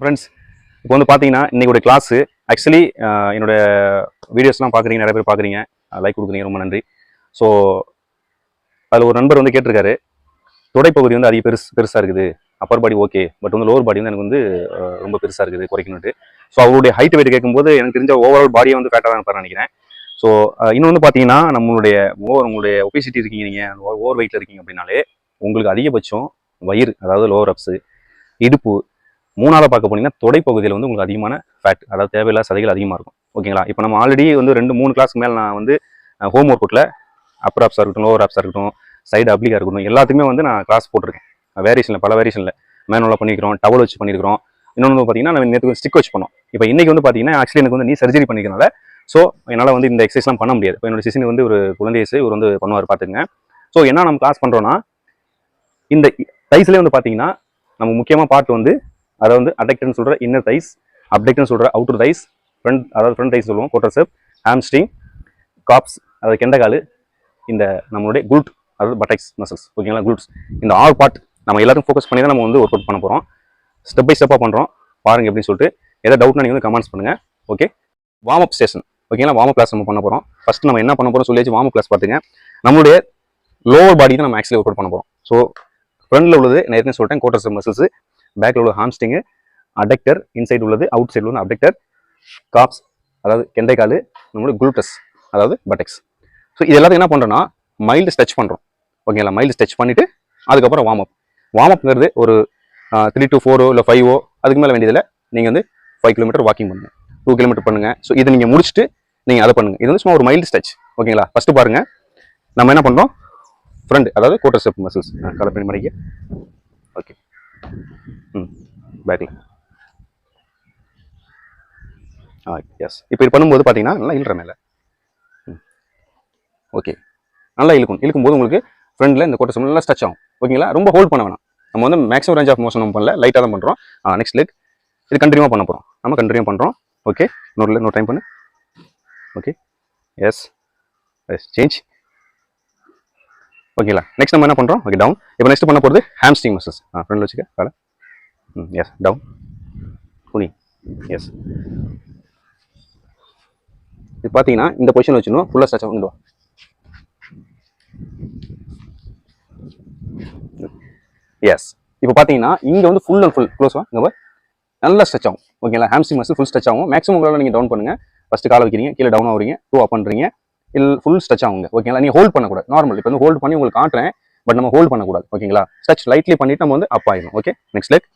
Friends இப்போ வந்து பார்த்தீங்கன்னா இன்றைக்கி ஒரு கிளாஸ் ஆக்சுவலி என்னோட வீடியோஸ்லாம் பார்க்குறீங்க நிறைய பேர் பார்க்குறீங்க லைக் கொடுக்குறீங்க ரொம்ப நன்றி. ஸோ அதில் ஒரு நண்பர் வந்து கேட்டிருக்காரு. தொடைப்பகுதி வந்து அதிக பெருசு பெருசாக இருக்குது. அப்பர் பாடி ஓகே பட் வந்து லோவர் பாடி வந்து எனக்கு வந்து ரொம்ப பெருசாக இருக்குது குறைக்கணுட்டு ஸோ அவருடைய ஹைட் வெயிட் கேட்கும்போது எனக்கு தெரிஞ்ச ஓவரால் பாடியை வந்து ஃபேட்டாக தான் நினைக்கிறேன். ஸோ இன்னும் வந்து பார்த்தீங்கன்னா நம்மளுடைய ஓவர் உங்களுடைய ஒபிசிட்டி இருக்கீங்க நீங்கள் ஓவர் வெயிட்டில் இருக்கீங்க அப்படின்னாலே உங்களுக்கு அதிகபட்சம் வயிறு அதாவது லோவர் அப்ஸு இடுப்பு மூணாவது பார்க்க போனீங்கன்னா தொடைப்பகுதியில் வந்து உங்களுக்கு அதிகமான ஃபேட் அதாவது தேவையில்லாத சதைகள் அதிகமாக இருக்கும். ஓகேங்களா இப்போ நம்ம ஆல்ரெடி வந்து ரெண்டு மூணு கிளாஸ்க்கு மேலே நான் வந்து ஹோம் ஒர்க் அப்பர் ஆப்ஸாக இருக்கட்டும் லோவர் ஆப்ஸாக இருக்கட்டும் சைடு அப்ளிக்காக இருக்கட்டும் எல்லாத்துக்குமே வந்து நான் கிளாஸ் போட்டிருக்கேன். வேரியேஷனில் பல வேரியேஷனில் மேனுவலாக பண்ணிக்கிறோம் டவல் வச்சு பண்ணியிருக்கிறோம். இன்னொன்று வந்து பார்த்தீங்கன்னா நம்ம நேற்று ஸ்டிக் வச்சு பண்ணோம். இப்போ இன்றைக்கி வந்து பார்த்தீங்கன்னா ஆக்சுவலி எனக்கு வந்து நீ சர்ஜரி பண்ணிக்கிறனால ஸோ என்னால் வந்து இந்த எக்ஸசைஸ்லாம் பண்ண முடியாது. இப்போ என்னோட சிசின் வந்து ஒரு குழந்தையசு இவர் வந்து பண்ணுவார் பார்த்துங்க ஸோ என்ன நம்ம கிளாஸ் பண்ணுறோன்னா இந்த தைஸ்லேயே வந்து பார்த்தீங்கன்னா நம்ம முக்கியமாக பார்ட் வந்து அதை வந்து அடெக்டர்னு சொல்கிற இன்னர் தைஸ் அப்டெக்ட்னு சொல்கிற அவுட்டர் தைஸ் ஃப்ரண்ட் அதாவது ஃப்ரண்ட் தைஸ் சொல்லுவோம் கோட்டர்செப் ஹாம்ஸ்ட்ரிங் காப்ஸ் அதாவது கெண்டகால் இந்த நம்மளுடைய குல்ட் அதாவது பட்டைக்ஸ் மசில்ஸ் ஓகேங்களா குல்ட்ஸ் இந்த ஆல் பார்ட் நம்ம எல்லாத்தையும் ஃபோக்கஸ் பண்ணி தான் நம்ம வந்து ஒர்க் அவுட் பண்ண போகிறோம் ஸ்டெப் பை ஸ்டெப்பாக பண்ணுறோம் பாருங்கள் எப்படின்னு சொல்லிட்டு. எதாவது டவுட்னா நீங்கள் வந்து கமெண்ட்ஸ் பண்ணுங்கள் ஓகே வார்ம் அப் ஸ்டேஷன் ஓகேங்களா வார்ம் அப் கிளாஸ் நம்ம பண்ண போகிறோம் ஃபஸ்ட் நம்ம என்ன பண்ண போகிறோம் சொல்லியாச்சு வார்ம் அப் கிளாஸ் பார்த்துங்க நம்மளுடைய லோவர் பாடி தான் நம்ம ஆக்சுவலி ஒர்க் அவுட் பண்ண போகிறோம் ஸோ ஃப்ரெண்டில் உள்ளது நான் ஏற்கனவே சொல்லிட்டேன் கோட்டர்ஸ் மசில்ஸ் பேக்கில் உள்ள ஹாம்ஸ்டிங்கு அடெக்டர் இன்சைடு உள்ளது அவுட் சைடு உள்ளது அடெக்டர் காப்ஸ் அதாவது கெண்டைக்கால் நம்மளுக்கு குளுட்டஸ் அதாவது பட்டெக்ஸ் ஸோ இது எல்லாத்தையும் என்ன பண்ணுறோன்னா மைல்டு ஸ்டெச் பண்ணுறோம் ஓகேங்களா மைல்டு ஸ்டெச் பண்ணிவிட்டு அதுக்கப்புறம் வார்ம் அப் வார்ம் அப்ங்கிறது ஒரு த்ரீ டு ஃபோரோ இல்லை ஃபைவோ அதுக்கு மேலே வேண்டியதில்லை. நீங்கள் வந்து ஃபைவ் கிலோமீட்டர் வாக்கிங் பண்ணுங்கள் டூ கிலோமீட்டர் பண்ணுங்கள் ஸோ இதை நீங்கள் முடிச்சுட்டு நீங்கள் அதை பண்ணுங்கள் இது வந்து சும்மா ஒரு மைல்டு ஸ்டெச் ஓகேங்களா ஃபஸ்ட்டு பாருங்கள் நம்ம என்ன பண்ணுறோம் ஃப்ரண்ட் அதாவது கோட்டர் ஸ்டெப் மசில்ஸ் கலர் மணிக்கு ஓகே ம் பேக்கில் ஆ எஸ் இப்போ இது பண்ணும்போது பார்த்தீங்கன்னா நல்லா இழுற மேலே. ம். ஓகே நல்லா இழுக்கும். இழுக்கும்போது உங்களுக்கு ஃப்ரண்டில் இந்த கோட்டை நல்லா ஸ்டச் ஆகும். ஓகேங்களா ரொம்ப ஹோல்ட் பண்ண வேணாம். நம்ம வந்து மேக்ஸிமம் ரேஞ்ச் ஆஃப் மோஷன் நம்ம பண்ணல. லைட்டாக தான் பண்ணுறோம் நெக்ஸ்ட் லெக் இது கண்டினியூவாக பண்ண போகிறோம் நம்ம கண்டினியூ பண்ணுறோம் ஓகே நூறு leg, டைம் பண்ணு. ஓகே எஸ் எஸ் சேஞ்ச் ஓகேங்களா? நெக்ஸ்ட் நம்ம என்ன பண்ணுறோம் ஓகே டவுன் இப்போ நெக்ஸ்ட் பண்ண போகிறது ஹாம்ஸ்டிங் மசில்ஸ் ஆ ஃப்ரண்டில் வச்சுக்க வேலை ம் எஸ் டவுன் குனி. எஸ் இது பார்த்தீங்கன்னா இந்த பொசிஷன் வச்சுக்கணும் ஃபுல்லாக ஸ்ட்ரெச் ஆகும் எஸ் இப்போ பார்த்தீங்கன்னா இங்கே வந்து ஃபுல் அண்ட் ஃபுல் க்ளோஸ் இங்கே நல்லா ஸ்ட்ரெச் ஆகும். ஓகேங்களா ஹாம்ஸ்டிங் மசில் ஃபுல் ஸ்ட்ரெச் ஆகும். மேக்ஸிமம் உங்களால் நீங்கள் டவுன் பண்ணுங்கள் ஃபஸ்ட்டு காலை வைக்கிறீங்க கீழே டவுன் ஆகுறீங்க டூ அப் பண்ணுறீங்க இல்லை ஃபுல் ஸ்ட்ரெச் ஆகுங்க. ஓகேங்களா நீங்கள் ஹோல்ட் பண்ணக்கூடாது. நார்மல் இப்போ வந்து ஹோல்ட் பண்ணி உங்களுக்கு காட்டுறேன். பட் நம்ம ஹோல்ட் பண்ணக்கூடாது. ஓகேங்களா ஸ்ட்ரெச் லைட்லி பண்ணிட்டு நம்ம வந்து அப் ஆயிடும் ஓகே நெக்ஸ்ட் லெக்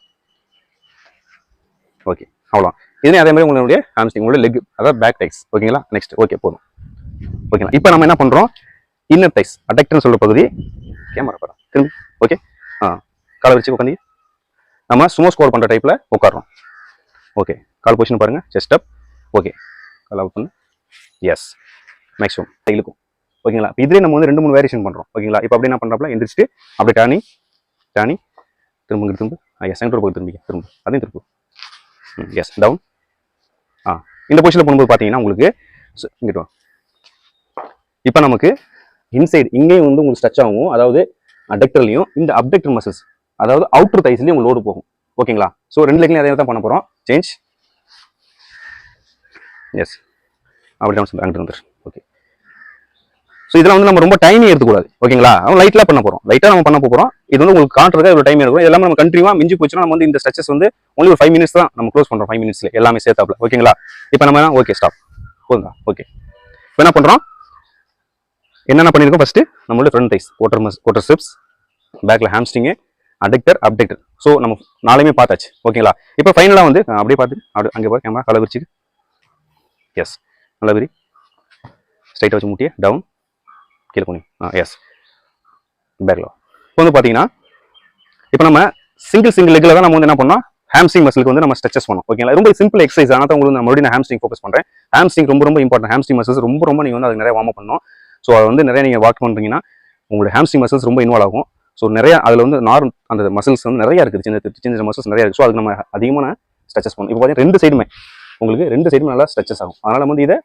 ஓகே அவ்வளோ இதுலேயும் அதே மாதிரி உங்களுடைய ஹாம்ஸ்டிங் உங்களுடைய லெக் அதாவது பேக் டைஸ் ஓகேங்களா நெக்ஸ்ட் ஓகே போதும். ஓகேங்களா இப்போ நம்ம என்ன பண்ணுறோம் இன்னர் டைஸ் அடக்டர்னு சொல்கிற பகுதி கேமரா படம் திரும்பி. ஓகே ஆ. காலை வச்சு உட்காந்து நம்ம சுமோ ஸ்கோர் பண்ணுற டைப்பில் உட்காடுறோம் ஓகே கால் பொசிஷன் பாருங்கள் செஸ்ட் அப் ஓகே கால் அவுட் பண்ணு. எஸ் மேக்ஸிமம் இழுக்கும் ஓகேங்களா இப்போ இதுலேயே நம்ம வந்து ரெண்டு மூணு வேரியேஷன் பண்ணுறோம் ஓகேங்களா இப்போ அப்படி என்ன பண்ணுறாப்புல எந்திரிச்சிட்டு அப்படியே டானி டானி திரும்ப இங்கிட்டு திரும்ப. ஐயா சென்டர் போய் திரும்பிக்க. திரும்ப. அதையும் திருப்பு. எஸ் டவுன் ஆ இந்த பொசிஷனில் போகும்போது பார்த்தீங்கன்னா உங்களுக்கு இங்கிட்டு இப்போ நமக்கு இன்சைடு இங்கேயும் வந்து உங்களுக்கு ஸ்ட்ரெச் ஆகும். அதாவது அடெக்டர்லையும் இந்த அப்டெக்டர் மசில்ஸ் அதாவது அவுட்டர் தைஸ்லையும் உங்களுக்கு லோடு போகும். ஓகேங்களா ஸோ ரெண்டு லெக்லையும் அதே தான் பண்ண போகிறோம் சேஞ்ச் எஸ் அப்படி டவுன் சார் அங்கிட்டு வந்துரு. ஸோ இதெல்லாம் வந்து நம்ம ரொம்ப டைமே எடுத்துக்கூடாது. ஓகேங்களா? அவன் லைட்டாக பண்ண போகிறோம் லைட்டாக நம்ம பண்ண போகிறோம் இது வந்து உங்களுக்கு காட்டுறதுக்கு இவ்வளோ டைம் எடுக்கும் எல்லாமே நம்ம கண்டினியூவாக மிஞ்சி போச்சுன்னா நம்ம வந்து இந்த ஸ்ட்ரெச்சஸ் வந்து ஒன்லி ஒரு ஃபைவ் மினிட்ஸ் தான் நம்ம க்ளோஸ் பண்ணுறோம் ஃபைவ் மினிட்ஸில் எல்லாமே சேர்த்தாப்புல. ஓகேங்களா? இப்போ நம்ம ஓகே ஸ்டாப் போதுங்களா? ஓகே இப்போ என்ன பண்ணுறோம் என்னென்ன பண்ணியிருக்கோம்? ஃபஸ்ட்டு நம்மளோட ஃப்ரண்ட் ரைஸ் ஓட்டர் மஸ் கோட்டர் ஸ்டெப்ஸ் பேக்கில் ஹேம்ஸ்டிங்கு அடெக்டர் அப்டெக்டர் ஸோ நம்ம நாளையுமே பார்த்தாச்சு. ஓகேங்களா? இப்போ ஃபைனலாக வந்து அப்படியே பார்த்து அப்படி அங்கே போய் கேமரா கலவரிச்சுக்கு எஸ் நல்லா விரி. ஸ்ட்ரைட்டாக வச்சு முட்டியே டவுன் கீழே போனி ஆ எஸ் பேக்கில் இப்போ வந்து பார்த்தீங்கன்னா இப்போ நம்ம சிங்கிள் சிங்கிள் லெக்கில் தான் நம்ம வந்து என்ன பண்ணோம்? ஹேம்ஸ்டிங் மசிலுக்கு வந்து நம்ம ஸ்ட்ரெச்சஸ் பண்ணோம். ஓகேங்களா ரொம்ப சிம்பிள் எக்ஸசைஸ் ஆனால் தான் உங்களுக்கு நான் மறுபடியும் நான் ஹாம்ஸ்டிங் ஃபோக்கஸ் பண்ணுறேன் ஹேம்ஸ்டிங் ரொம்ப ரொம்ப இம்பார்ட்டன்ட் ஹேம்ஸ்டிங் மசில்ஸ் ரொம்ப ரொம்ப நீங்கள் வந்து அதுக்கு நிறைய வார்ம் பண்ணணும். ஸோ அது வந்து நிறைய நீங்கள் வாக் பண்ணுறீங்கன்னா உங்களுடைய ஹாம்ஸ்டிங் மசில்ஸ் ரொம்ப இன்வால்வ் ஆகும். ஸோ நிறைய அதில் வந்து நார் அந்த மசில்ஸ் வந்து நிறையா இருக்குது. சின்ன சின்ன சின்ன மசில்ஸ் நிறையா இருக்குது. ஸோ அதுக்கு நம்ம அதிகமான ஸ்ட்ரெச்சஸ் பண்ணணும். இப்போ பார்த்தீங்கன்னா ரெண்டு சைடுமே உங்களுக்கு ரெண்டு சைடுமே நல்லா ஸ்ட்ரெச்சஸ் ஆகும். அதனால் வந்து இதை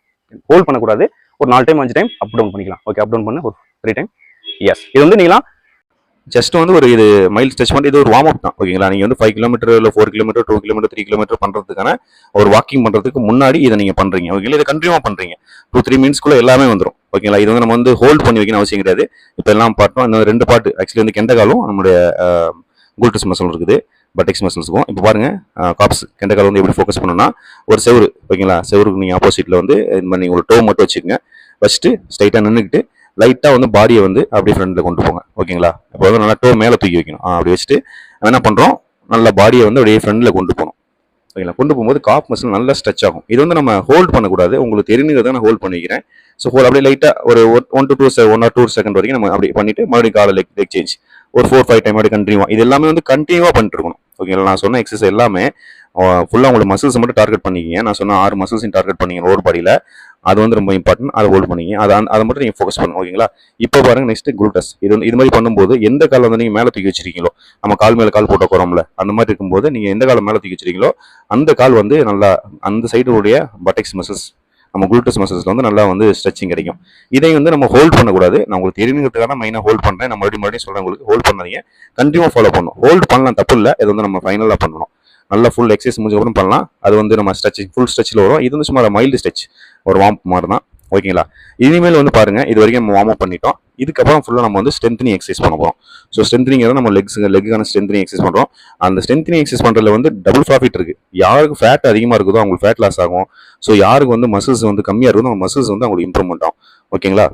ஹோல்ட் பண்ணக்கூடாது. ஒரு நாலு டைம் அஞ்சு டைம் அப் டவுன் பண்ணிக்கலாம். ஓகே அப் டவுன் பண்ண ஒரு த்ரீ டைம் எஸ் இது வந்து நீங்களாம் ஜஸ்ட் வந்து ஒரு இது மைல் ஸ்டெச் பண்ணி இது ஒரு வார்ம் அப் தான். ஓகேங்களா நீங்கள் வந்து ஃபைவ் கிலோமீட்டர் இல்லை four kilometre two kilometre three kilometre பண்ணுறதுக்கான ஒரு வாக்கிங் பண்ணுறதுக்கு முன்னாடி இதை நீங்கள் பண்ணுறீங்க ஓகேங்களா இதை கண்டினியூவாக பண்ணுறீங்க டூ த்ரீ மினிட்ஸ்க்குள்ள எல்லாமே வந்துடும் ஓகேங்களா இது வந்து நம்ம வந்து ஹோல்ட் பண்ணி வைக்கணும் அவசியம் கிடையாது. இப்போ எல்லாம் பாட்டும் இந்த ரெண்டு பாட்டு ஆக்சுவலி வந்து கெண்டகாலும் நம்மளுடைய குல்டஸ் மசில் இருக்குது. பட்டிக்ஸ் மசில்ஸுக்கும் இப்போ பாருங்கள் காப்ஸ் கெண்டகால் வந்து எப்படி ஃபோக்கஸ் பண்ணணும்னா ஒரு செவரு ஓகேங்களா? செவருக்கு நீங்கள் ஆப்போசிட்டில் வந்து இது மாதிரி நீங்கள் ஒரு டோ மட்டும் வச்சுக்கோங்க. வச்சுட்டு ஸ்ட்ரைட்டாக நின்றுக்கிட்டு லைட்டாக வந்து பாடியை வந்து அப்படியே ஃப்ரெண்டில் கொண்டு போங்க ஓகேங்களா? இப்போ வந்து நல்லா டோ மேலே தூக்கி வைக்கணும். அப்படி வச்சுட்டு என்ன பண்ணுறோம் நல்லா பாடியை வந்து அப்படியே ஃப்ரண்டில் கொண்டு போகணும். ஓகேங்களா? கொண்டு போகும்போது காப் மசில் நல்லா ஸ்ட்ரெச் ஆகும். இது வந்து நம்ம ஹோல்ட் பண்ணக்கூடாது. உங்களுக்கு தெரிஞ்சுக்கிறத நான் ஹோல்ட் பண்ணிக்கிறேன். ஸோ ஹோல் அப்படியே லைட்டாக ஒரு one to two one or two second வரைக்கும் நம்ம அப்படி பண்ணிட்டு மறுபடியும் காலை லெக் லெக் சேஞ்ச் ஒரு ஃபோர் ஃபைவ் டைம் அப்படி கண்டினியூவாக இது எல்லாமே வந்து கண்டினியூவாக பண்ணிட்டு இருக்கணும். ஓகேங்களா? நான் சொன்ன எக்ஸசைஸ் எல்லாமே ஃபுல்லாக உங்களோட மசில்ஸ் மட்டும் டார்கெட் பண்ணிக்கிங்க. நான் சொன்ன ஆறு மசில்ஸையும் டார்கெட் பண்ணிங்க ரோடு பாடியில் அது வந்து ரொம்ப இம்பார்ட்டன்ட் அதை ஹோல்ட் பண்ணிங்க அதை அந்த- அதை மட்டும் நீங்கள் ஃபோக்கஸ் பண்ணுங்க ஓகேங்களா? இப்போ பாருங்கள் நெக்ஸ்ட் குளுட்டஸ் இது வந்து இது மாதிரி பண்ணும்போது எந்த காலம் வந்து நீங்கள் மேலே தூக்கி வச்சிருக்கீங்களோ நம்ம கால் மேலே கால் போட்ட குறோம்ல அந்த மாதிரி இருக்கும்போது நீங்கள் எந்த காலம் மேலே தூக்கி வச்சிருக்கீங்களோ அந்த கால் வந்து நல்லா அந்த சைடுடைய பட்டெக்ஸ் மசில்ஸ் நம்ம குளுட்டஸ் மசில்ஸில் வந்து நல்லா வந்து ஸ்ட்ரெச்சிங் கிடைக்கும். இதை வந்து நம்ம ஹோல்ட் பண்ணக்கூடாது. நான் உங்களுக்கு தெரியுங்கிறதுக்காக மெயினாக ஹோல்ட் பண்ணுறேன் நான் மறுபடியும் மறுபடியும் சொல்கிறேன் உங்களுக்கு. ஹோல்ட் பண்ணாதீங்க. கண்டிப்பாக ஃபாலோ பண்ணணும். ஹோல்ட் பண்ணலாம் தப்பு இல்லை. இது வந்து நம்ம ஃபைனலாக பண்ணணும். நல்லா ஃபுல் எக்ஸசைஸ் முடிஞ்ச பண்ணலாம். அது வந்து நம்ம ஸ்ட்ரெச்சிங் ஃபுல் ஸ்ட்ரெச்சில் வரும். இது வந்து சும்மா மைல்டு ஸ்ட்ரெச் ஒரு வார்ம் மாதிரி தான் ஓகேங்களா இனிமேல் வந்து பாருங்கள் இது வரைக்கும் நம்ம வார்ம் அப் பண்ணிட்டோம். இதுக்கப்புறம் ஃபுல்லாக நம்ம வந்து ஸ்ட்ரென்த்னிங் எக்ஸசைஸ் பண்ண போகிறோம் ஸோ ஸ்ட்ரென்த்னிங் நம்ம லெக்ஸ் லெக்குக்கான ஸ்ட்ரென்த்னிங் எக்ஸசைஸ் பண்ணுறோம் அந்த ஸ்ட்ரென்த்னிங் எக்ஸசைஸ் பண்ணுறதுல வந்து டபுள் ப்ராஃபிட் இருக்கு. யாருக்கு ஃபேட் அதிகமாக இருக்குதோ அவங்களுக்கு ஃபேட் லாஸ் ஆகும். ஸோ யாருக்கு வந்து மசில்ஸ் வந்து கம்மியாக இருக்குதோ அவங்க மசில்ஸ் வந்து அவங்களுக்கு இம்ப்ரூவ்மெண்ட் ஆகும் ஓகேங்களா?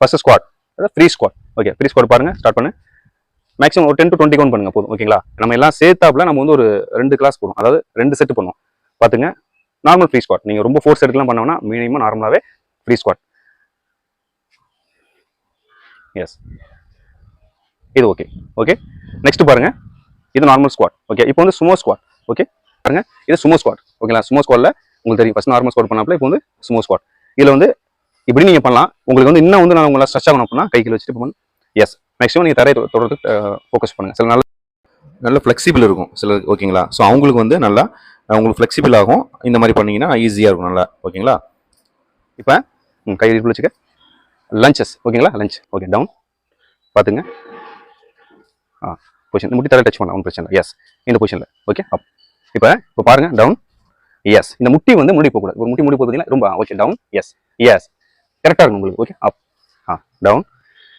ஃபர்ஸ்ட் ஸ்குவாட் அதாவது free squat okay free squat பாருங்க ஸ்டார்ட் பண்ணு. மேக்ஸிமம் ஒரு டென் டு டுவெண்ட்டி கவுண்ட் பண்ணுங்க போதும். ஓகேங்களா? நம்ம எல்லாம் சேர்த்தாப்புல நம்ம வந்து ஒரு ரெண்டு கிளாஸ் போடும் அதாவது ரெண்டு செட் பண்ணுவோம். பார்த்துங்க நார்மல் ஃப்ரீ ஸ்குவாட் நீங்கள் ரொம்ப ஃபோர்ஸ் எடுக்கலாம் பண்ணோம்னா மினிமம் நார்மலாகவே ஃப்ரீ ஸ்குவாட் எஸ் இது ஓகே ஓகே நெக்ஸ்ட் பாருங்க. இது நார்மல் ஸ்குவாட் ஓகே இப்போ வந்து சுமோ ஸ்குவாட் ஓகே பாருங்க. இது சுமோ ஸ்குவாட் ஓகேங்களா சுமோ ஸ்குவாட்ல உங்களுக்கு தெரியும். ஃபர்ஸ்ட் நார்மல் ஸ்குவாட் பண்ணாப்ல இப்போ வந்து சுமோ ஸ்குவாட் இதுல வந்து இப்படி நீங்க பண்ணலாம். உங்களுக்கு வந்து இன்னும் வந்து நான் உங்களை ஸ்ட்ரெச் ஆகணும் அப்படின்னா கைகள் வச்சுட்டு எஸ் மேக்ஸிமம் நீங்க தரையை தொடர்ந்து ஃபோக்கஸ் பண்ணுங்க. சில நல்ல நல்ல ஃப்ளெக்சிபிள் இருக்கும். சில ஓகேங்களா ஸோ அவங்களுக்கு வந்து நல்லா உங்களுக்கு ஃப்ளெக்சிபிள் ஆகும். இந்த மாதிரி பண்ணீங்கன்னா ஈஸியாக இருக்கும். நல்லா ஓகேங்களா இப்போ கை இப்படி வச்சுக்க. லஞ்சஸ் ஓகேங்களா லஞ்ச் ஓகே டவுன் பார்த்துங்க. ஆ பொசிஷன் முட்டி தலை டச் பண்ணலாம் ஒன்றும் பிரச்சனை இல்லை. எஸ் இந்த பொசிஷனில் ஓகே அப் இப்போ இப்போ பாருங்கள் டவுன் எஸ் இந்த முட்டி வந்து முடி போகக்கூடாது ஒரு முட்டி முடி போகிறதுல ரொம்ப ஓகே டவுன் எஸ் எஸ் கரெக்டாக இருக்கும் உங்களுக்கு okay up ah down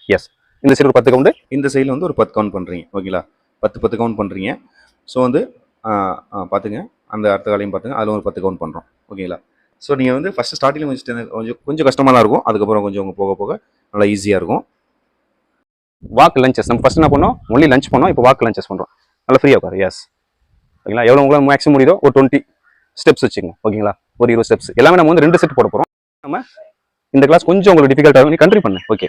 yes இந்த சைடு ஒரு பத்து கவுண்டு இந்த சைடில் வந்து ஒரு பத்து கவுண்ட் பண்ணுறீங்க ஓகேங்களா பத்து பத்து கவுண்ட் பண்ணுறீங்க ஸோ வந்து ஆ, பார்த்துங்க. அந்த அடுத்த காலையும் பார்த்துங்க. அதில் ஒரு பத்து கவுண்ட் பண்ணுறோம் ஓகேங்களா ஸோ நீங்கள் வந்து ஃபஸ்ட்டு ஸ்டார்டிங்கில் கொஞ்சம் கொஞ்சம் கொஞ்சம் கஷ்டமாக தான் இருக்கும். அதுக்கப்புறம் கொஞ்சம் உங்கள் போக போக நல்லா ஈஸியாக இருக்கும். வாக் லஞ்சஸ் நம்ம ஃபஸ்ட் என்ன பண்ணோம்? ஒன்லி லஞ்ச் பண்ணோம். இப்போ வாக் லஞ்சஸ் பண்ணுறோம் நல்லா ஃப்ரீயாக உட்காரு. எஸ் ஓகேங்களா எவ்வளோ உங்களால் மேக்ஸிமம் முடியுதோ ஒரு டுவெண்ட்டி ஸ்டெப்ஸ் வச்சுங்க ஓகேங்களா? ஒரு இருபது ஸ்டெப்ஸ் எல்லாமே நம்ம வந்து ரெண்டு செட் போட போகிறோம் நம்ம இந்த கிளாஸ் கொஞ்சம் உங்களுக்கு டிஃபிகல்ட் ஆகும் நீ கண்ட்ரி பண்ணு. ஓகே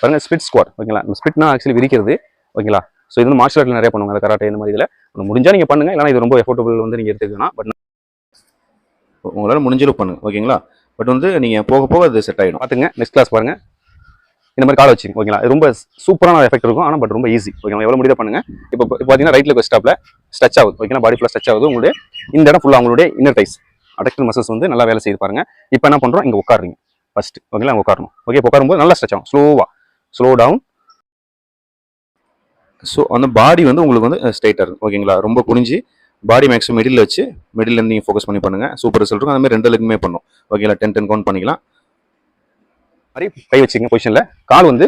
பாருங்கள் ஸ்பிட் ஸ்குவாட் ஓகேங்களா? நம்ம ஸ்பிட்னா ஆக்சுவலி விரிக்கிறது. ஓகேங்களா? ஸோ இது வந்து மார்ஷல் ஆர்ட்டில் நிறைய பண்ணுவாங்க. அந்த கராட்டே இந்த மாதிரி இதில். உங்களுக்கு நீங்கள் பண்ணுங்க. இல்லைனா இது ரொம்ப எஃபோர்டபுள் வந்து நீங்கள் எடுத்துக்கலாம் பட் உங்களால் முடிஞ்சளவு பண்ணுங்க ஓகேங்களா? பட் வந்து நீங்கள் போக போக அது செட் ஆகிடும் பார்த்துங்க நெக்ஸ்ட் கிளாஸ் பாருங்க. இந்த மாதிரி கால் வச்சுங்க ஓகேங்களா? ரொம்ப சூப்பரான எஃபெக்ட் இருக்கும் ஆனால் பட் ரொம்ப ஈஸி ஓகேங்களா? எவ்வளோ முடியுதோ பண்ணுங்க. இப்போ பார்த்தீங்கன்னா ரைட்ல ஸ்டாப்ல ஸ்ட்ரெச் ஆகுது ஓகேங்களா? பாடி ஃபுல்லாக ஸ்ட்ரெச் ஆகுது உங்களுடைய இந்த இடம் ஃபுல்லாக உங்களுடைய இன்னர் டைஸ் அடக்டல் மசில்ஸ் வந்து நல்லா வேலை செய்து பாருங்க. இப்போ என்ன பண்ணுறோம் இங்கே உட்காருங்க. ஃபர்ஸ்ட் ஓகேங்களா? அங்கே உட்காரணும். ஓகே இப்போ உட்காரும்போது நல்லா ஸ்ட்ரெச் ஆகும் ஸ்லோவாக ஸ்லோ டவுன் ஸோ அந்த பாடி வந்து உங்களுக்கு வந்து ஸ்ட்ரைட்டாக இருக்கும் ஓகேங்களா? ரொம்ப குனிஞ்சு பாடி மேக்ஸிமம் மிடில் வச்சு மிடில் இருந்து நீங்கள் ஃபோக்கஸ் பண்ணி பண்ணுங்க. சூப்பர் ரிசல்ட் இருக்கும். அந்த மாதிரி ரெண்டு லெக்குமே பண்ணும். ஓகேங்களா டென் டென் கவுண்ட் பண்ணிக்கலாம். மாதிரி கை வச்சுங்க பொசிஷனில் கால் வந்து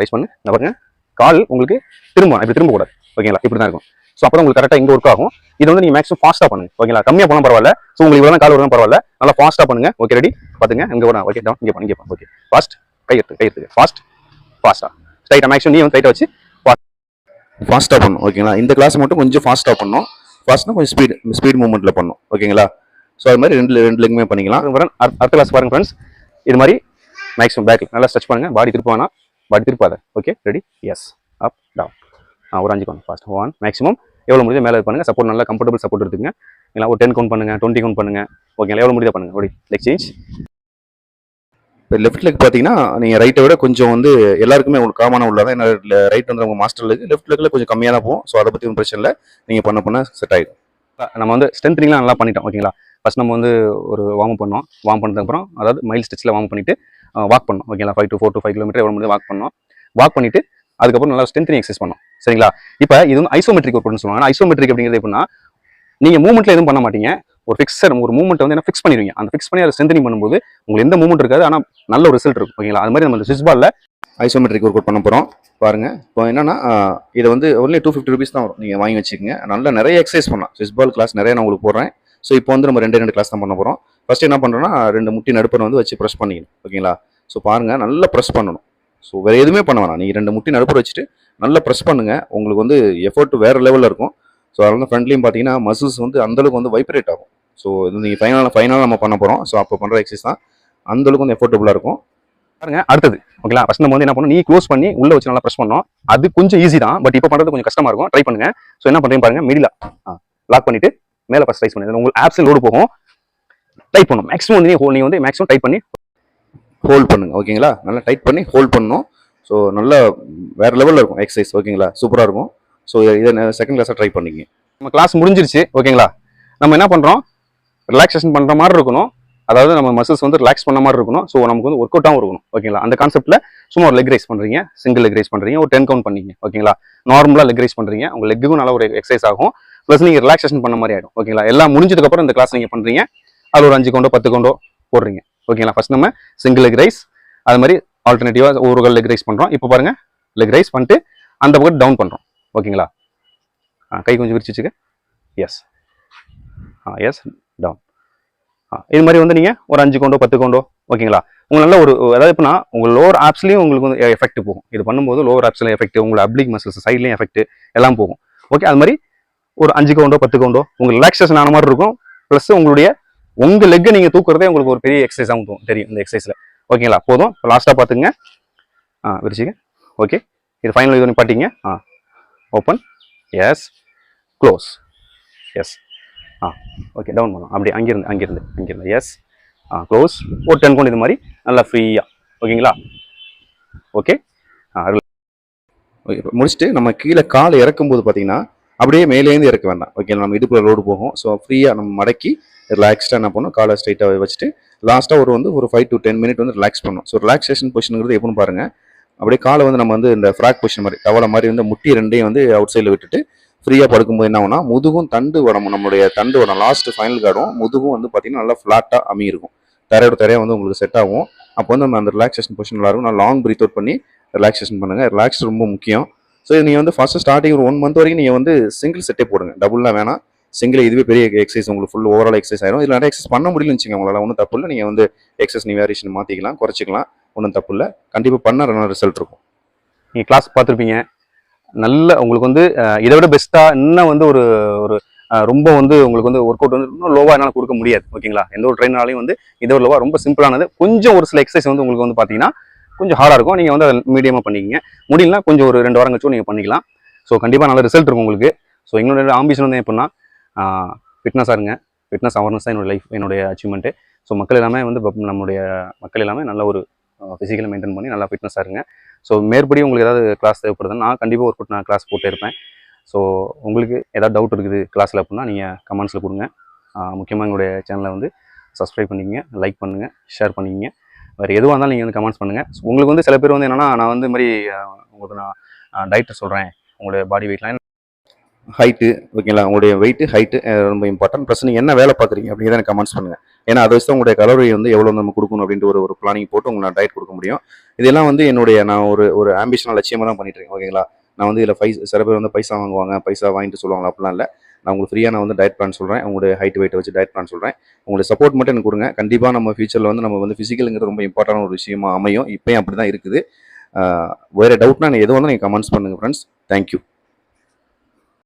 ரைஸ் பண்ணு. இந்த பாருங்க. கால் உங்களுக்கு திரும்ப இப்படி திரும்ப கூடாது ஓகேங்களா இப்படி தான் இருக்கும். ஸோ அப்புறம் உங்களுக்கு கரெக்டாக இங்கே ஒர்க் ஆகும். இது வந்து நீங்கள் மேக்ஸிமம் ஃபாஸ்ட்டாக பண்ணுங்க. ஓகேங்களா கம்மியாக போனால் பரவாயில்ல. ஸோ உங்களுக்கு இவ்வளோ கால் வரணும் பரவாயில்ல. நல்லா ஃபாஸ்ட்டாக பண்ணுங்க. ஓகே ரெடி பார்த்துங்க இங்கே வரணும் ஓகே டவுன் இங்கே பண்ணு இங்கே ஓகே ஃபாஸ்ட் கை எடுத்து கை எடுத்து ஃபாஸ்ட் ஃபாஸ்ட்டாக ஸ்ட்ரைட்டாக மேக்ஸிமம் நீ வந்து டைட்டாக வச்சு ஃபாஸ்ட்டாக பண்ணும். ஓகேங்களா இந்த கிளாஸ் மட்டும் கொஞ்சம் ஃபாஸ்ட்டாக பண்ணணும் ஃபாஸ்ட்னா கொஞ்சம் ஸ்பீட் ஸ்பீட் மூவ்மெண்ட்டில் பண்ணும். ஓகேங்களா ஸோ அது மாதிரி ரெண்டு ரெண்டு லெக்குமே பண்ணிக்கலாம். அடுத்த கிளாஸ் பாருங்க ஃப்ரெண்ட்ஸ் இது மாதிரி மேக்ஸிமம் பேக்கில் நல்லா ஸ்ட்ரெச் பண்ணுங்கள் பாடி திருப்பானா body Thiruppatha. Okay ready yes up down ah ஒரு அஞ்சு கவுண்ட் ஃபாஸ்ட் ஒன் மேக்ஸிமம் எவ்வளோ முடியுதோ மேலே பண்ணுங்கள் சப்போர்ட் நல்லா கம்ஃபர்டபுள் சப்போர்ட் எடுத்துங்க இல்லை ஒரு டென் கவுண்ட் பண்ணுங்கள் டுவெண்ட்டி கவுண்ட் பண்ணுங்க. ஓகேங்களா எவ்வளோ முடியுதோ பண்ணுங்கள் ஓடி லெக் சேஞ்ச் இப்போ லெஃப்ட் லெக் பார்த்தீங்கன்னா நீங்கள் ரைட்டை விட கொஞ்சம் வந்து எல்லாருக்குமே உங்களுக்கு காமனாக உள்ளதான். ஏன்னா ரைட் வந்து உங்கள் மாஸ்டர் லெக் லெஃப்ட் லெக்கில் கொஞ்சம் கம்மியாக தான் போகும் ஸோ அதை பற்றி ஒன்றும் பிரச்சனை இல்லை. நீங்கள் பண்ண பண்ண செட் ஆகிடும் நம்ம வந்து ஸ்ட்ரென்த்னிங்லாம் நல்லா பண்ணிட்டோம் ஓகேங்களா ஃபர்ஸ்ட் நம்ம வந்து ஒரு வார்ம் பண்ணோம். வார்ம் பண்ணதுக்கப்புறம் அதாவது மைல் ஸ்டிச்சில் வார்ம் பண்ணிட்டு வாக் பண்ணோம் ஓகேங்களா five to four to five kilometre எவ்வளோ முடியும் வாக் பண்ணோம். வாக் பண்ணிவிட்டு அதுக்கப்புறம் நல்லா ஸ்ட்ரென்த்னிங் எக்ஸசைஸ் பண்ணோம். சரிங்களா? இப்போ இது வந்து ஐசோமெட்ரிக் ஒர்க் சொல்லுவாங்க. ஐசோமெட்ரிக் அப்படிங்கிறது எப்படின்னா நீங்கள் மூவ்மெண்ட்டில் எதுவும் பண்ண மாட்டீங்க. ஒரு ஃபிக்ஸர் ஒரு மூவ்மெண்ட் வந்து என்ன ஃபிக்ஸ் பண்ணிடுவீங்க. அந்த ஃபிக்ஸ் பண்ணி அதை ஸ்ட்ரென்த்னிங் பண்ணும்போது உங்களுக்கு எந்த மூவ்மெண்ட் இருக்காது ஆனால் நல்ல ஒரு ரிசல்ட் இருக்கும். ஓகேங்களா? அது மாதிரி நம்ம ஸ்விட்ச் பாலில் ஐசோமெட்ரிக் ஒர்க் அவுட் பண்ண போகிறோம் பாருங்கள் இப்போ என்னன்னா இதை வந்து ஒன்லி டூ ஃபிஃப்டி ருபீஸ் தான் வரும். நீங்கள் வாங்கி வச்சுக்கோங்க. நல்லா நிறைய எக்ஸசைஸ் பண்ணலாம். ஸ்விட்ச் பால் கிளாஸ் நிறைய நான் உங்களுக்கு போடுறேன். ஸோ இப்போ வந்து நம்ம ரெண்டு ரெண்டு கிளாஸ் தான் பண்ண போகிறோம் ஃபஸ்ட்டு என்ன பண்ணுறோம்னா ரெண்டு முட்டி நடுப்பரை வந்து வச்சு ப்ரெஸ் பண்ணிக்கணும். ஓகேங்களா? ஸோ பாருங்கள் நல்லா ப்ரெஸ் பண்ணணும். ஸோ வேறு எதுவுமே பண்ண வேணாம். நீங்கள் ரெண்டு முட்டி நடுப்பர் வச்சுட்டு நல்லா ப்ரெஸ் பண்ணுங்கள் உங்களுக்கு வந்து எஃபர்ட் வேறு லெவலில் இருக்கும். ஸோ அதனால ஃப்ரண்ட்லையும் பார்த்தீங்கன்னா மசில்ஸ் வந்து அந்தளவுக்கு வந்து வைப்ரேட் ஆகும். ஸோ இது நீங்கள் ஃபைனலாக ஃபைனலாக நம்ம பண்ண போகிறோம் ஸோ அப்போ பண்ணுற எக்ஸசைஸ் தான். அந்தளவுக்கு கொஞ்சம் எஃபோர்டபுளாக இருக்கும். பாருங்க அடுத்தது. ஓகேங்களா ஃபஸ்ட் நம்ம வந்து என்ன பண்ணணும்? நீ க்ளோஸ் பண்ணி உள்ள வச்சு நல்லா ப்ரெஸ் பண்ணோம் அது கொஞ்சம் ஈஸி தான். பட் இப்போ பண்ணுறது கொஞ்சம் கஷ்டமாக இருக்கும். ட்ரை பண்ணுங்க. ஸோ என்ன பண்ணுறீங்க பாருங்க? மிடில் லாக் பண்ணிட்டு மேலே ஃபர்ஸ்ட் ரைஸ் பண்ணுங்க உங்களுக்கு ஆப்ஸில் லோடு போகும். டைப் பண்ணும் மேக்ஸிமம் வந்து நீங்கள் நீங்கள் வந்து மேக்ஸிமம் டைப் பண்ணி ஹோல்ட் பண்ணுங்க. ஓகேங்களா நல்லா டைட் பண்ணி ஹோல்ட் பண்ணணும். ஸோ நல்லா வேற லெவலில் இருக்கும் எக்ஸசைஸ் ஓகேங்களா சூப்பராக இருக்கும். ஸோ இதை செகண்ட் கிளாஸாக ட்ரை பண்ணிங்க நம்ம கிளாஸ் முடிஞ்சிருச்சு. ஓகேங்களா நம்ம என்ன பண்ணுறோம் ரிலாக்ஸேஷன் பண்ணுற மாதிரி இருக்கணும். அதாவது நம்ம மசில்ஸ் வந்து ரிலாக்ஸ் பண்ண மாதிரி இருக்கணும். ஸோ நமக்கு வந்து ஒர்க் அவுட்டாகவும் இருக்கணும். ஓகேங்களா அந்த கான்செப்ட்டில் சும்மா ஒரு லெக் ரைஸ் பண்ணுறீங்க சிங்கிள் லெக் ரைஸ் பண்ணுறீங்க ஒரு டென் கவுண்ட் பண்ணீங்க ஓகேங்களா நார்மலாக லெக் ரைஸ் பண்ணுறீங்க உங்கள் லெக்குக்கும் நல்லா ஒரு எக்ஸசைஸ் ஆகும். ப்ளஸ் நீங்கள் ரிலாக்ஸேஷன் பண்ண மாதிரி ஆகிடும் ஓகேங்களா எல்லாம் முடிஞ்சதுக்கப்புறம் இந்த கிளாஸ் நீங்கள் பண்ணுறீங்க அது ஒரு அஞ்சு கவுண்டோ பத்து கவுண்டோ போடுறீங்க. ஓகேங்களா ஃபஸ்ட் நம்ம சிங்கிள் லெக் ரைஸ் அது மாதிரி ஆல்டர்னேட்டிவாக ஒரு லெக் ரைஸ் பண்ணுறோம் இப்போ பாருங்கள் லெக் ரைஸ் பண்ணிட்டு அந்த பக்கம் டவுன் பண்ணுறோம் ஓகேங்களா ஆ, கை கொஞ்சம் விரிச்சு வச்சுக்க. Yes ah yes down ah இது மாதிரி வந்து நீங்கள் ஒரு அஞ்சு கவுண்டோ பத்து கவுண்டோ ஓகேங்களா? உங்களுக்கு நல்ல ஒரு அதாவது எப்படின்னா உங்கள் லோவர் ஆப்ஸ்லையும் உங்களுக்கு வந்து எஃபெக்ட் போகும். இது பண்ணும்போது லோவர் ஆப்ஸ்லையும் எஃபெக்ட் உங்கள் அப்ளிக் மசில்ஸ் சைட்லையும் எஃபெக்ட் எல்லாம் போகும். ஓகே அது மாதிரி ஒரு அஞ்சு கவுண்டோ பத்து கவுண்டோ உங்களுக்கு ரிலாக்ஸேஷன் ஆன மாதிரி இருக்கும். ப்ளஸ் உங்களுடைய உங்கள் லெக்கை நீங்கள் தூக்குறதே உங்களுக்கு ஒரு பெரிய எக்ஸசைஸ் ஆகும் தெரியும் இந்த எக்ஸசைஸில் ஓகேங்களா? போதும். இப்போ லாஸ்ட்டாக பார்த்துங்க ஆ விரிச்சிங்க ஓகே இது ஃபைனல் இது பாட்டிங்க ஆ open yes close yes ah okay down பண்ணலாம். அப்படி அங்கிருந்து அங்கிருந்து அங்கிருந்து. எஸ் ஆ க்ளோஸ் ஒரு டென் கொண்டு இது மாதிரி நல்லா ஃப்ரீயாக ஓகேங்களா ஓகே ஆ ஓகே முடிச்சுட்டு நம்ம கீழே காலை இறக்கும்போது பார்த்தீங்கன்னா அப்படியே மேலேருந்து இறக்க வேண்டாம். ஓகே நம்ம இதுக்குள்ளே லோடு போகும். ஸோ ஃப்ரீயாக நம்ம மடக்கி ரிலாக்ஸ்டாக என்ன பண்ணணும்? காலை ஸ்ட்ரைட்டாக வச்சுட்டு லாஸ்ட்டாக ஒரு வந்து ஒரு ஃபைவ் டு டென் மினிட் வந்து ரிலாக்ஸ் பண்ணணும். ஸோ ரிலாக்ஸேஷன் பொசிஷனுங்கிறது எப்படின்னு பாருங்கள் அப்படியே காலை வந்து நம்ம வந்து இந்த ஃப்ராக் பொசிஷன் மாதிரி தவளை மாதிரி வந்து முட்டி ரெண்டையும் வந்து அவுட் சைடில் விட்டுட்டு ஃப்ரீயாக படுக்கும்போது என்ன ஆகும்னா முதுகும் தண்டு உடம்பு நம்மளுடைய தண்டு உடம்பு லாஸ்ட் ஃபைனல் கார்டும் முதுகும் வந்து பார்த்தீங்கன்னா நல்லா ஃப்ளாட்டாக அமையிருக்கும். தரையோட தரையாக வந்து உங்களுக்கு செட் ஆகும். அப்போ வந்து நம்ம அந்த ரிலாக்ஸேஷன் பொசிஷன் நல்லாயிருக்கும் நான் லாங் பிரீத் அவுட் பண்ணி ரிலாக்ஸேஷன் பண்ணுங்கள் ரிலாக்ஸ் ரொம்ப முக்கியம். ஸோ நீங்கள் வந்து ஃபஸ்ட்டு ஸ்டார்டிங் ஒரு ஒன் மந்த் வரைக்கும் நீங்கள் வந்து சிங்கிள் செட்டே போடுங்க. டபுள்லாம் வேணாம். சிங்கிள் இதுவே பெரிய எக்ஸசைஸ் உங்களுக்கு ஃபுல் ஓவரால் எக்ஸசைஸ் ஆயிரும். இதில் நிறைய எக்ஸசைஸ் பண்ண முடியலன்னு வச்சுக்கோங்க உங்களால். ஒன்றும் தப்பு இல்லை. நீங்கள் வந்து எக்ஸசைஸ் நீ வேரியேஷன் மாற்றிக்கலாம் குறைச்சிக்கலாம். ஒன்றும் தப்பு இல்லை. கண்டிப்பாக பண்ண ரிசல்ட் இருக்கும். நீங்கள் கிளாஸ் பார்த்துருப்பீங்க. நல்ல உங்களுக்கு வந்து இதை விட பெஸ்ட்டாக இன்னும் வந்து ஒரு ஒரு ரொம்ப வந்து உங்களுக்கு வந்து ஒர்க் அவுட் வந்து இன்னும் லோவாக என்னால் கொடுக்க முடியாது. ஓகேங்களா எந்த ஒரு ட்ரெயினாலையும் வந்து இதை ஒரு லோவாக ரொம்ப சிம்பிளானது கொஞ்சம் ஒரு சில எக்ஸசைஸ் வந்து உங்களுக்கு வந்து பார்த்தீங்கன்னா கொஞ்சம் ஹார்டாக இருக்கும். நீங்கள் வந்து அதை மீடியமாக பண்ணிக்கிங்க. முடியலனா கொஞ்சம் ஒரு ரெண்டு வாரம் கழிச்சும் நீங்கள் பண்ணிக்கலாம். ஸோ கண்டிப்பாக நல்ல ரிசல்ட் இருக்கும் உங்களுக்கு. ஸோ எங்களோட ஆம்பிஷன் வந்து எப்படின்னா ஃபிட்னஸாக இருங்க. ஃபிட்னஸ் அவேர்னஸ் தான் என்னோட லைஃப் என்னுடைய அச்சீவ்மெண்ட்டு ஸோ மக்கள் எல்லாமே வந்து பப்- நம்மளுடைய மக்கள் எல்லாமே நல்ல ஒரு ஃபிசிக்கலை மெயின்டைன் பண்ணி நல்லா ஃபிட்னஸாக இருங்க. ஸோ மேற்படி உங்களுக்கு ஏதாவது கிளாஸ் தேவைப்படுதுன்னா நான் கண்டிப்பாக ஒரு நான் கிளாஸ் போட்டே இருப்பேன். ஸோ உங்களுக்கு ஏதாவது டவுட் இருக்குது கிளாஸில் அப்படின்னா நீங்கள் கமெண்ட்ஸில் கொடுங்க. முக்கியமாக எங்களுடைய சேனலை வந்து சப்ஸ்கிரைப் பண்ணிக்கங்க லைக் பண்ணுங்கள் ஷேர் பண்ணிக்கங்க. வேறு எதுவாக இருந்தாலும் நீங்கள் வந்து கமெண்ட்ஸ் பண்ணுங்கள் உங்களுக்கு வந்து சில பேர் வந்து என்னென்னா நான் வந்து மாதிரி உங்களுக்கு நான் டயட்டை சொல்கிறேன் உங்களுடைய பாடி வெயிட்லாம் ஹைட்டு ஓகேங்களா உங்களுடைய வெயிட்டு ஹைட்டு ரொம்ப இம்பார்ட்டன்ட் ப்ளஸ் நீங்கள் என்ன வேலை பார்க்குறீங்க அப்படிங்கிறத எனக்கு கமெண்ட்ஸ் பண்ணுங்கள் ஏன்னா அதை வச்சு தான் உங்களுடைய கலோரி வந்து எவ்வளோ நம்ம கொடுக்கணும் அப்படின்ற ஒரு ஒரு பிளானிங் போட்டு உங்களுக்கு நான் டயட் கொடுக்க முடியும். இதெல்லாம் வந்து என்னுடைய நான் ஒரு ஒரு ஆம்பிஷனல் லட்சியமாக தான் பண்ணிட்டு இருக்கேன் ஓகேங்களா நான் வந்து இதில் பை சில பேர் வந்து பைசா வாங்குவாங்க பைசா வாங்கிட்டு சொல்லுவாங்க அப்படிலாம் இல்லை. நான் உங்களுக்கு ஃப்ரீயாக நான் வந்து டயட் பிளான் சொல்கிறேன் உங்களுடைய ஹைட் வெயிட்டை வச்சு டயட் பிளான் சொல்கிறேன் உங்களுக்கு சப்போர்ட் மட்டும் எனக்கு கொடுங்க. கண்டிப்பாக நம்ம ஃபியூச்சரில் வந்து நம்ம வந்து ஃபிசிக்கலுங்கிறது ரொம்ப இம்பார்ட்டன்ட் ஒரு விஷயமா அமையும். இப்போயும் அப்படி தான் இருக்குது வேறு டவுட்னா எனக்கு எது வந்து நீங்கள் கமெண்ட்ஸ் பண்ணுங்கள் ஃப்ரெண்ட்ஸ் தேங்க்யூ